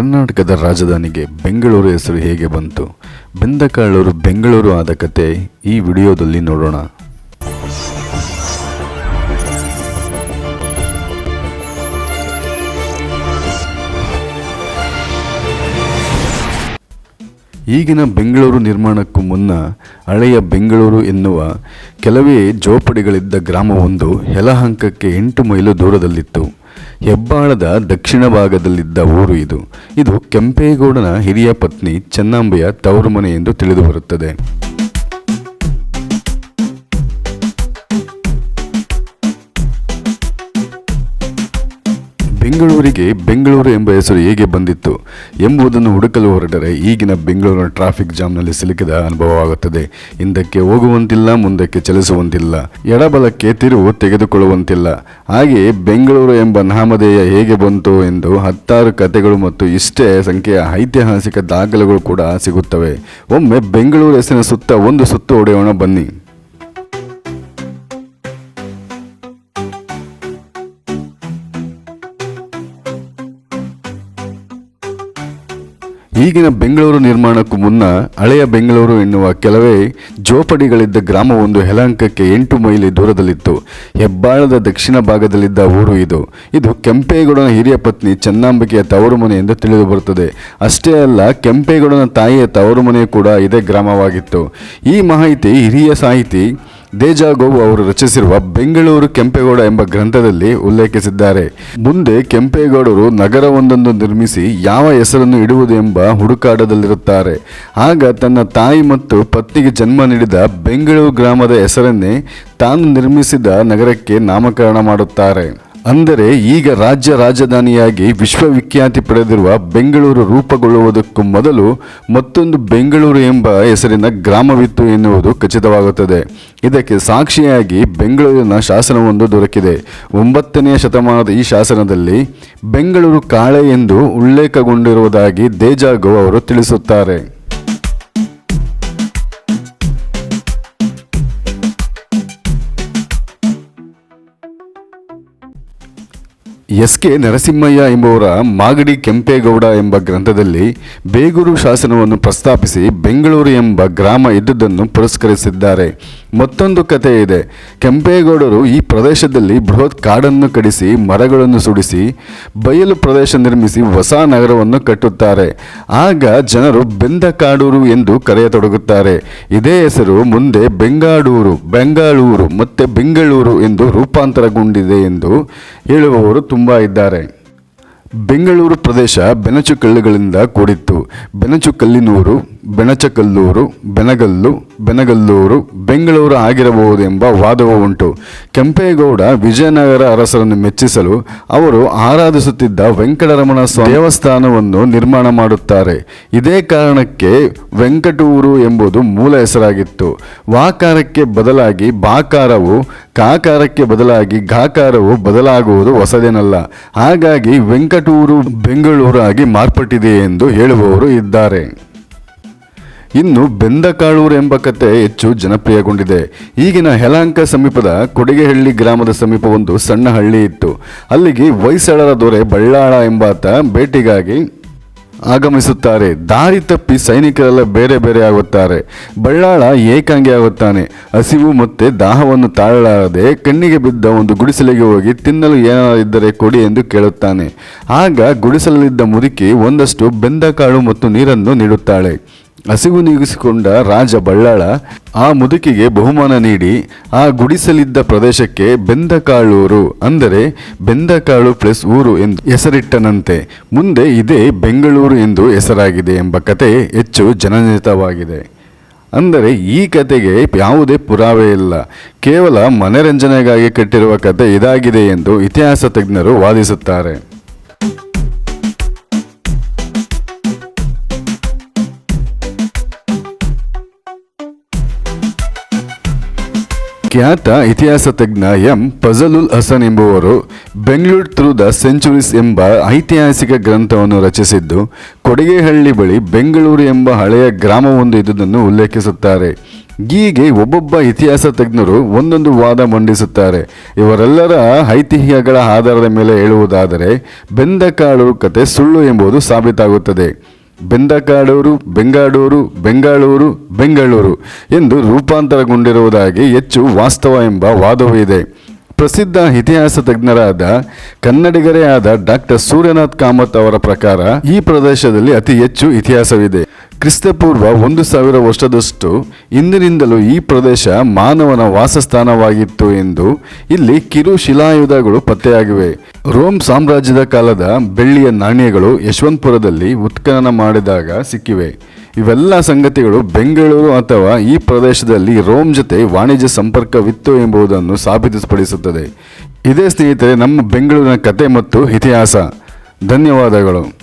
ಕರ್ನಾಟಕದ ರಾಜಧಾನಿಗೆ ಬೆಂಗಳೂರು ಹೆಸರು ಹೇಗೆ ಬಂತು? ಬೆಂದಕಾಳೂರು ಬೆಂಗಳೂರು ಆದ ಕತೆ ಈ ವಿಡಿಯೋದಲ್ಲಿ ನೋಡೋಣ. ಈಗಿನ ಬೆಂಗಳೂರು ನಿರ್ಮಾಣಕ್ಕೂ ಮುನ್ನ ಹಳೆಯ ಬೆಂಗಳೂರು ಎನ್ನುವ ಕೆಲವೇ ಜೋಪಡಿಗಳಿದ್ದ ಗ್ರಾಮವೊಂದು ಯಲಹಂಕಕ್ಕೆ ಎಂಟು ಮೈಲು ದೂರದಲ್ಲಿತ್ತು. ಹೆಬ್ಬಾಳದ ದಕ್ಷಿಣ ಭಾಗದಲ್ಲಿದ್ದ ಊರು ಇದು. ಇದು ಕೆಂಪೇಗೌಡನ ಹಿರಿಯ ಪತ್ನಿ ಚೆನ್ನಾಂಬೆಯ ತವರು ಮನೆ ಎಂದು ತಿಳಿದು ಬೆಂಗಳೂರಿಗೆ ಬೆಂಗಳೂರು ಎಂಬ ಹೆಸರು ಹೇಗೆ ಬಂದಿತ್ತು ಎಂಬುದನ್ನು ಹುಡುಕಲು ಹೊರಟರೆ ಈಗಿನ ಬೆಂಗಳೂರಿನ ಟ್ರಾಫಿಕ್ ಜಾಮ್ನಲ್ಲಿ ಸಿಲುಕಿದ ಅನುಭವವಾಗುತ್ತದೆ. ಹಿಂದಕ್ಕೆ ಹೋಗುವಂತಿಲ್ಲ, ಮುಂದಕ್ಕೆ ಚಲಿಸುವಂತಿಲ್ಲ. ಎಡಬಲಕ್ಕೆ ತಿರುವು ತೆಗೆದುಕೊಳ್ಳುವಂತಿಲ್ಲ. ಹಾಗೆಯೇ ಬೆಂಗಳೂರು ಎಂಬ ನಾಮಧೇಯ ಹೇಗೆ ಬಂತು ಎಂದು ಹತ್ತಾರು ಕಥೆಗಳು ಮತ್ತು ಇಷ್ಟೇ ಸಂಖ್ಯೆಯ ಐತಿಹಾಸಿಕ ದಾಖಲೆಗಳು ಕೂಡ ಸಿಗುತ್ತವೆ. ಒಮ್ಮೆ ಬೆಂಗಳೂರು ಹೆಸರಿನ ಸುತ್ತ ಒಂದು ಸುತ್ತು ಹೊಡೆಯೋಣ ಬನ್ನಿ. ಈಗಿನ ಬೆಂಗಳೂರು ನಿರ್ಮಾಣಕ್ಕೂ ಮುನ್ನ ಹಳೆಯ ಬೆಂಗಳೂರು ಎನ್ನುವ ಕೆಲವೇ ಜೋಪಡಿಗಳಿದ್ದ ಗ್ರಾಮವೊಂದು ಯಲಹಂಕಕ್ಕೆ ಎಂಟು ಮೈಲಿ ದೂರದಲ್ಲಿತ್ತು. ಹೆಬ್ಬಾಳದ ದಕ್ಷಿಣ ಭಾಗದಲ್ಲಿದ್ದ ಊರು ಇದು. ಇದು ಕೆಂಪೇಗೌಡನ ಹಿರಿಯ ಪತ್ನಿ ಚನ್ನಾಂಬಿಕೆಯ ತವರು ಮನೆ ಎಂದು ತಿಳಿದು ಬರುತ್ತದೆ. ಅಷ್ಟೇ ಅಲ್ಲ, ಕೆಂಪೇಗೌಡನ ತಾಯಿಯ ತವರು ಮನೆ ಕೂಡ ಇದೇ ಗ್ರಾಮವಾಗಿತ್ತು. ಈ ಮಾಹಿತಿ ಹಿರಿಯ ಸಾಹಿತಿ ದೇಜಾಗೋವು ಅವರು ರಚಿಸಿರುವ ಬೆಂಗಳೂರು ಕೆಂಪೇಗೌಡ ಎಂಬ ಗ್ರಂಥದಲ್ಲಿ ಉಲ್ಲೇಖಿಸಿದ್ದಾರೆ. ಮುಂದೆ ಕೆಂಪೇಗೌಡರು ನಗರವೊಂದನ್ನು ನಿರ್ಮಿಸಿ ಯಾವ ಹೆಸರನ್ನು ಇಡುವುದು ಎಂಬ ಹುಡುಕಾಟದಲ್ಲಿರುತ್ತಾರೆ. ಆಗ ತನ್ನ ತಾಯಿ ಮತ್ತು ಪತ್ನಿಗೆ ಜನ್ಮ ನೀಡಿದ ಬೆಂಗಳೂರು ಗ್ರಾಮದ ಹೆಸರನ್ನೇ ತಾನು ನಿರ್ಮಿಸಿದ ನಗರಕ್ಕೆ ನಾಮಕರಣ ಮಾಡುತ್ತಾರೆ. ಅಂದರೆ ಈಗ ರಾಜ್ಯ ರಾಜಧಾನಿಯಾಗಿ ವಿಶ್ವವಿಖ್ಯಾತಿ ಪಡೆದಿರುವ ಬೆಂಗಳೂರು ರೂಪುಗೊಳ್ಳುವುದಕ್ಕೂ ಮೊದಲು ಮತ್ತೊಂದು ಬೆಂಗಳೂರು ಎಂಬ ಹೆಸರಿನ ಗ್ರಾಮವಿತ್ತು ಎನ್ನುವುದು ಖಚಿತವಾಗುತ್ತದೆ. ಇದಕ್ಕೆ ಸಾಕ್ಷಿಯಾಗಿ ಬೆಂಗಳೂರಿನ ಶಾಸನವೊಂದು ದೊರಕಿದೆ. ಒಂಬತ್ತನೆಯ ಶತಮಾನದ ಈ ಶಾಸನದಲ್ಲಿ ಬೆಂಗಳೂರು ಕಾಳೆ ಎಂದು ಉಲ್ಲೇಖಗೊಂಡಿರುವುದಾಗಿ ದೇಜಾಗೋ ಅವರು ತಿಳಿಸುತ್ತಾರೆ. ಎಸ್ ಕೆ ನರಸಿಂಹಯ್ಯ ಎಂಬುವರ ಮಾಗಡಿ ಕೆಂಪೇಗೌಡ ಎಂಬ ಗ್ರಂಥದಲ್ಲಿ ಬೇಗೂರು ಶಾಸನವನ್ನು ಪ್ರಸ್ತಾಪಿಸಿ ಬೆಂಗಳೂರು ಎಂಬ ಗ್ರಾಮ ಇದ್ದುದನ್ನು ಪುರಸ್ಕರಿಸಿದ್ದಾರೆ. ಮತ್ತೊಂದು ಕಥೆ ಇದೆ. ಕೆಂಪೇಗೌಡರು ಈ ಪ್ರದೇಶದಲ್ಲಿ ಬೃಹತ್ ಕಾಡನ್ನು ಕಡಿಸಿ, ಮರಗಳನ್ನು ಸುಡಿಸಿ, ಬಯಲು ಪ್ರದೇಶ ನಿರ್ಮಿಸಿ ಹೊಸ ನಗರವನ್ನು ಕಟ್ಟುತ್ತಾರೆ. ಆಗ ಜನರು ಬೆಂದ ಕಾಡೂರು ಎಂದು ಕರೆಯತೊಡಗುತ್ತಾರೆ. ಇದೇ ಹೆಸರು ಮುಂದೆ ಬೆಂಗಾಡೂರು, ಬೆಂಗಳೂರು ಮತ್ತು ಬೆಂಗಳೂರು ಎಂದು ರೂಪಾಂತರಗೊಂಡಿದೆ ಎಂದು ಹೇಳುವವರು ತುಂಬ ಇದ್ದಾರೆ. ಬೆಂಗಳೂರು ಪ್ರದೇಶ ಬೆನಚುಕಲ್ಲುಗಳಿಂದ ಕೂಡಿತ್ತು. ಬೆನಚುಕಲ್ಲಿನೂರು ಬೆಣಚಕಲ್ಲೂರು ಬೆನಗಲ್ಲು ಬೆನಗಲ್ಲೂರು ಬೆಂಗಳೂರು ಆಗಿರಬಹುದೆಂಬ ವಾದವೂ ಉಂಟು. ಕೆಂಪೇಗೌಡ ವಿಜಯನಗರ ಅರಸರನ್ನು ಮೆಚ್ಚಿಸಲು ಅವರು ಆರಾಧಿಸುತ್ತಿದ್ದ ವೆಂಕಟರಮಣ ದೇವಸ್ಥಾನವನ್ನು ನಿರ್ಮಾಣ ಮಾಡುತ್ತಾರೆ. ಇದೇ ಕಾರಣಕ್ಕೆ ವೆಂಕಟೂರು ಎಂಬುದು ಮೂಲ ಹೆಸರಾಗಿತ್ತು. ವಾಕಾರಕ್ಕೆ ಬದಲಾಗಿ ಬಾಕಾರವು, ಕಾಕಾರಕ್ಕೆ ಬದಲಾಗಿ ಗಾಕಾರವು ಬದಲಾಗುವುದು ಹೊಸದೇನಲ್ಲ. ಹಾಗಾಗಿ ವೆಂಕಟೂರು ಬೆಂಗಳೂರು ಆಗಿ ಮಾರ್ಪಟ್ಟಿದೆ ಎಂದು ಹೇಳುವವರು ಇದ್ದಾರೆ. ಇನ್ನು ಬೆಂದಕಾಳೂರು ಎಂಬ ಕತೆ ಹೆಚ್ಚು ಜನಪ್ರಿಯಗೊಂಡಿದೆ. ಈಗಿನ ಹೆಲಾಂಕ ಸಮೀಪದ ಕೊಡಿಗೆಹಳ್ಳಿ ಗ್ರಾಮದ ಸಮೀಪ ಒಂದು ಸಣ್ಣ ಹಳ್ಳಿ ಇತ್ತು. ಅಲ್ಲಿಗೆ ಹೊಯ್ಸಳರ ದೊರೆ ಬಳ್ಳಾಳ ಎಂಬಾತ ಭೇಟಿಗಾಗಿ ಆಗಮಿಸುತ್ತಾರೆ. ದಾರಿ ತಪ್ಪಿ ಸೈನಿಕರೆಲ್ಲ ಬೇರೆ ಬೇರೆ ಆಗುತ್ತಾರೆ. ಬಳ್ಳಾಳ ಏಕಾಂಗಿ ಆಗುತ್ತಾನೆ. ಹಸಿವು ಮತ್ತೆ ದಾಹವನ್ನು ತಾಳಲಾರದೆ ಕಣ್ಣಿಗೆ ಬಿದ್ದ ಒಂದು ಗುಡಿಸಲಿಗೆ ಹೋಗಿ ತಿನ್ನಲು ಏನಾದರೂ ಕೊಡಿ ಎಂದು ಕೇಳುತ್ತಾನೆ. ಆಗ ಗುಡಿಸಲಲ್ಲಿದ್ದ ಮುದುಕಿ ಒಂದಷ್ಟು ಬೆಂದ ಕಾಳು ಮತ್ತು ನೀರನ್ನು ನೀಡುತ್ತಾಳೆ. ಹಸಿವು ನೀಗಿಸಿಕೊಂಡ ರಾಜ ಬಳ್ಳಾಳ ಆ ಮುದುಕಿಗೆ ಬಹುಮಾನ ನೀಡಿ ಆ ಗುಡಿಸಲಿದ್ದ ಪ್ರದೇಶಕ್ಕೆ ಬೆಂದಕಾಳೂರು ಅಂದರೆ ಬೆಂದಕಾಳು ಪ್ಲಸ್ ಊರು ಎಂದು ಹೆಸರಿಟ್ಟನಂತೆ. ಮುಂದೆ ಇದೇ ಬೆಂಗಳೂರು ಎಂದು ಹೆಸರಾಗಿದೆ ಎಂಬ ಕತೆ ಹೆಚ್ಚು ಜನನಿತವಾಗಿದೆ ಅಂದರೆ ಈ ಕತೆಗೆ ಯಾವುದೇ ಪುರಾವೆ ಇಲ್ಲ. ಕೇವಲ ಮನರಂಜನೆಗಾಗಿ ಕಟ್ಟಿರುವ ಕತೆ ಇದಾಗಿದೆ ಎಂದು ಇತಿಹಾಸ ತಜ್ಞರು ವಾದಿಸುತ್ತಾರೆ. ಖ್ಯಾತ ಇತಿಹಾಸ ತಜ್ಞ ಎಂ ಫಜಲುಲ್ ಹಸನ್ ಎಂಬುವರು ಬೆಂಗಳೂರು ಥ್ರೂ ದ ಸೆಂಚುರೀಸ್ ಎಂಬ ಐತಿಹಾಸಿಕ ಗ್ರಂಥವನ್ನು ರಚಿಸಿದ್ದು ಕೊಡಗೇಹಳ್ಳಿ ಬಳಿ ಬೆಂಗಳೂರು ಎಂಬ ಹಳೆಯ ಗ್ರಾಮವೊಂದು ಇದ್ದುದನ್ನು ಉಲ್ಲೇಖಿಸುತ್ತಾರೆ. ಹೀಗೆ ಒಬ್ಬೊಬ್ಬ ಇತಿಹಾಸ ತಜ್ಞರು ಒಂದೊಂದು ವಾದ ಮಂಡಿಸುತ್ತಾರೆ. ಇವರೆಲ್ಲರ ಐತಿಹ್ಯಗಳ ಆಧಾರದ ಮೇಲೆ ಹೇಳುವುದಾದರೆ, ಬೆಂದಕಾಳು ಕತೆ ಸುಳ್ಳು ಎಂಬುದು ಸಾಬೀತಾಗುತ್ತದೆ. ಬೆಂದಕಾಡೂರು ಬೆಂಗಾಡೂರು ಬೆಂಗಳೂರು ಬೆಂಗಳೂರು ಎಂದು ರೂಪಾಂತರಗೊಂಡಿರುವುದಾಗಿ ಹೆಚ್ಚು ವಾಸ್ತವ ಎಂಬ ವಾದವೂ ಇದೆ. ಪ್ರಸಿದ್ಧ ಇತಿಹಾಸ ತಜ್ಞರಾದ ಕನ್ನಡಿಗರೇ ಆದ ಡಾಕ್ಟರ್ ಸೂರ್ಯನಾಥ್ ಕಾಮತ್ ಅವರ ಪ್ರಕಾರ ಈ ಪ್ರದೇಶದಲ್ಲಿ ಅತಿ ಹೆಚ್ಚು ಇತಿಹಾಸವಿದೆ. ಕ್ರಿಸ್ತಪೂರ್ವ ಒಂದು ಸಾವಿರ ವರ್ಷದಷ್ಟು ಇಂದಿನಿಂದಲೂ ಈ ಪ್ರದೇಶ ಮಾನವನ ವಾಸಸ್ಥಾನವಾಗಿತ್ತು ಎಂದು ಇಲ್ಲಿ ಕಿರು ಶಿಲಾಯುಧಗಳು ಪತ್ತೆಯಾಗಿವೆ. ರೋಮ್ ಸಾಮ್ರಾಜ್ಯದ ಕಾಲದ ಬೆಳ್ಳಿಯ ನಾಣ್ಯಗಳು ಯಶವಂತಪುರದಲ್ಲಿ ಉತ್ಖನನ ಮಾಡಿದಾಗ ಸಿಕ್ಕಿವೆ. ಇವೆಲ್ಲ ಸಂಗತಿಗಳು ಬೆಂಗಳೂರು ಅಥವಾ ಈ ಪ್ರದೇಶದಲ್ಲಿ ರೋಮ್ ಜೊತೆ ವಾಣಿಜ್ಯ ಸಂಪರ್ಕವಿತ್ತು ಎಂಬುದನ್ನು ಸಾಬೀತುಪಡಿಸುತ್ತದೆ. ಇದೇ ಸ್ನೇಹಿತರೆ, ನಮ್ಮ ಬೆಂಗಳೂರಿನ ಕತೆ ಮತ್ತು ಇತಿಹಾಸ. ಧನ್ಯವಾದಗಳು.